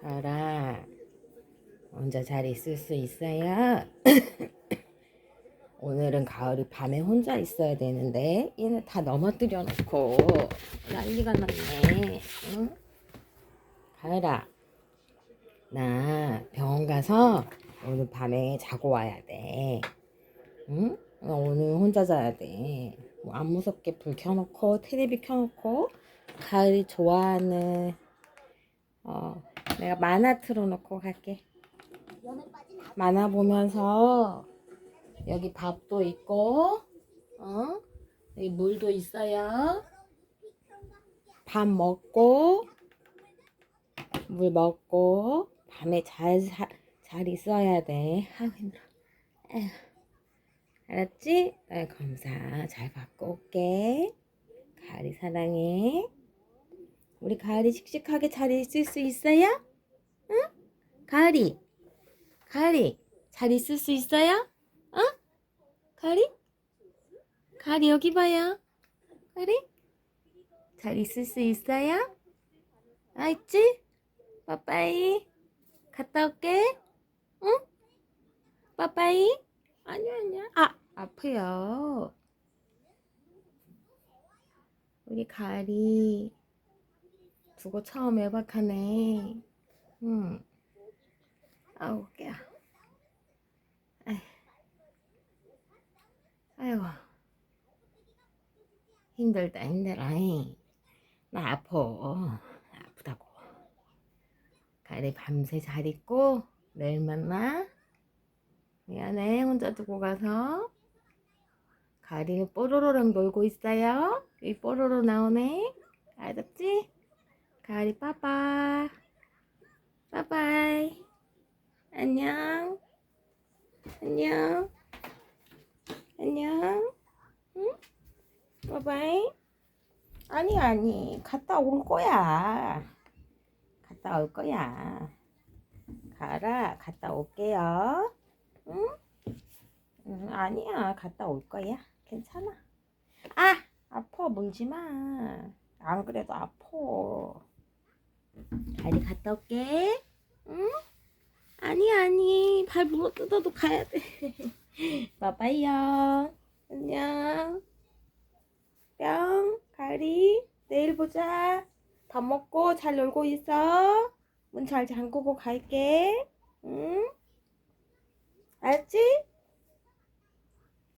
가라. 혼자 잘 있을 수 있어요? 오늘은 가을이 밤에 혼자 있어야 되는데 얘는 다 넘어뜨려 놓고 난리가 났네. 응? 가을아, 나 병원 가서 오늘 밤에 자고 와야 돼. 응? 나 오늘 혼자 자야 돼. 뭐 안 무섭게 불 켜놓고 테레비 켜놓고 가을이 좋아하는 어 내가 만화 틀어놓고 갈게. 만화 보면서 여기 밥도 있고 어 여기 물도 있어요. 밥 먹고 물 먹고 밤에 잘, 자, 잘 있어야 돼. 아우 힘들어. 알았지? 나 검사 잘 받고 올게. 가을이 사랑해. 우리 가을이 씩씩하게 잘 있을 수 있어요? 응? 가을이, 가을이 잘 있을 수 있어요? 어? 가을이? 가을이 여기 봐요. 가을이? 잘 있을 수 있어요? 알았지? 빠빠이. 갔다 올게. 응? 빠빠이. 아니야, 아니야. 아, 아파요. 우리 가을이 국어 처음 외박하네. 응. 깨야. 아이. 아이고. 힘들다, 힘들어. 나 아파. 아프다고. 가을이 밤새 잘 있고, 내일 만나. 미안해, 혼자 두고 가서. 가을이는 뽀로로랑 놀고 있어요. 이 뽀로로 나오네. 알았지? 가을이 빠빠. 빠빠이. 안녕. 안녕. 안녕. 응? 빠빠이. 아니, 아니. 갔다 올 거야. 갔다 올 거야. 가라. 갔다 올게요. 응? 응, 아니야. 갔다 올 거야. 괜찮아. 아! 아파. 물지 마. 안 그래도 아파. 가리 갔다 올게. 발 물어 뜯어도 가야 돼. 바이바이요. 안녕. 뿅. 가리. 내일 보자. 밥 먹고 잘 놀고 있어. 문 잘 잠그고 갈게. 응? 알았지?